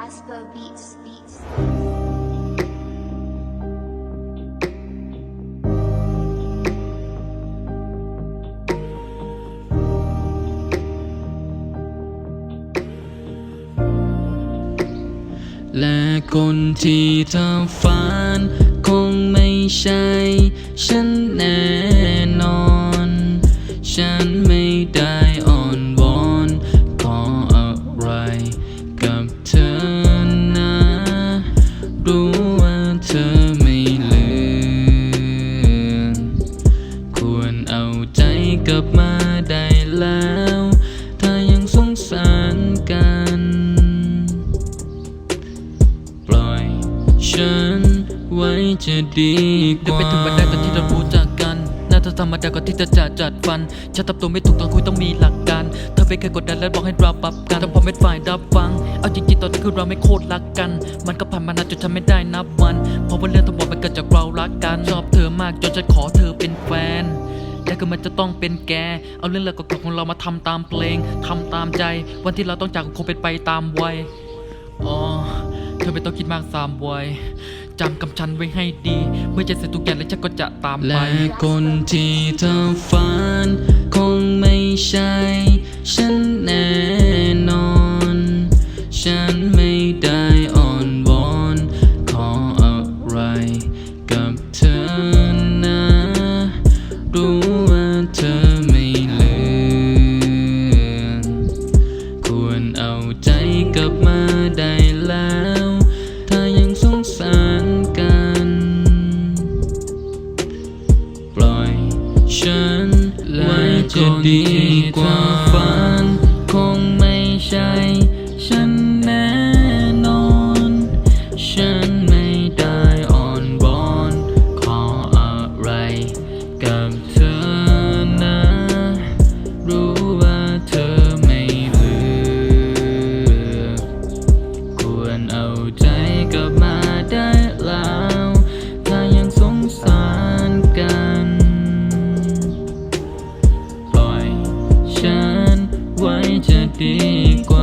Casper Beats Beats และคนที่เธอฝันคงไม่ใช่ ฉันแน่นอน ฉันไม่ได้ กลับมาได้แล้ว ถ้ายังสงสารกัน ปล่อยฉันไว้จะดีกเดินไปถึงบันไดตอนที่เรารู้จักกัน น่าจะธรรมดาก่อนที่จะจัดจัดฟันฉันทำตัวไม่ถูกตอนคุยต้องมีหลักการ เธอไม่เคยกดดันและบอกให้เราปรับกันแต่พอไม่ฝ่ายรับฟัง เอาจริงๆตอนนี้คือเราไม่โคตรรักกัน มันก็ผ่านมานานจนฉันไม่ได้นับวัน เพราะว่าเรื่องทั้งหมดมันเกิดจากเรารักกัน ชอบเธอมากจนฉันขอเธอเป็นแฟน และก็มันจะต้องเป็นแก เอาเรื่องราวเก่าๆของเรามาทำตามเพลงทำตามใจ วันที่เราต้องจากก็คงเป็นไปตามวัยอ๋อเธอไม่ต้องคิดมากสามวัยจำกำชันไว้ให้ดี เมื่อจะเสร็จทุกอย่างแล้วฉันก็จะตามไป และคนที่เธอฝัน คงไม่ใช่ ฉันแน่ เธอไม่เลือนควรเอาใจกลับมาได้แล้ว ถ้ายังสงสารกัน ปล่อยฉันไว้จะดีกว่าฟ้า contigo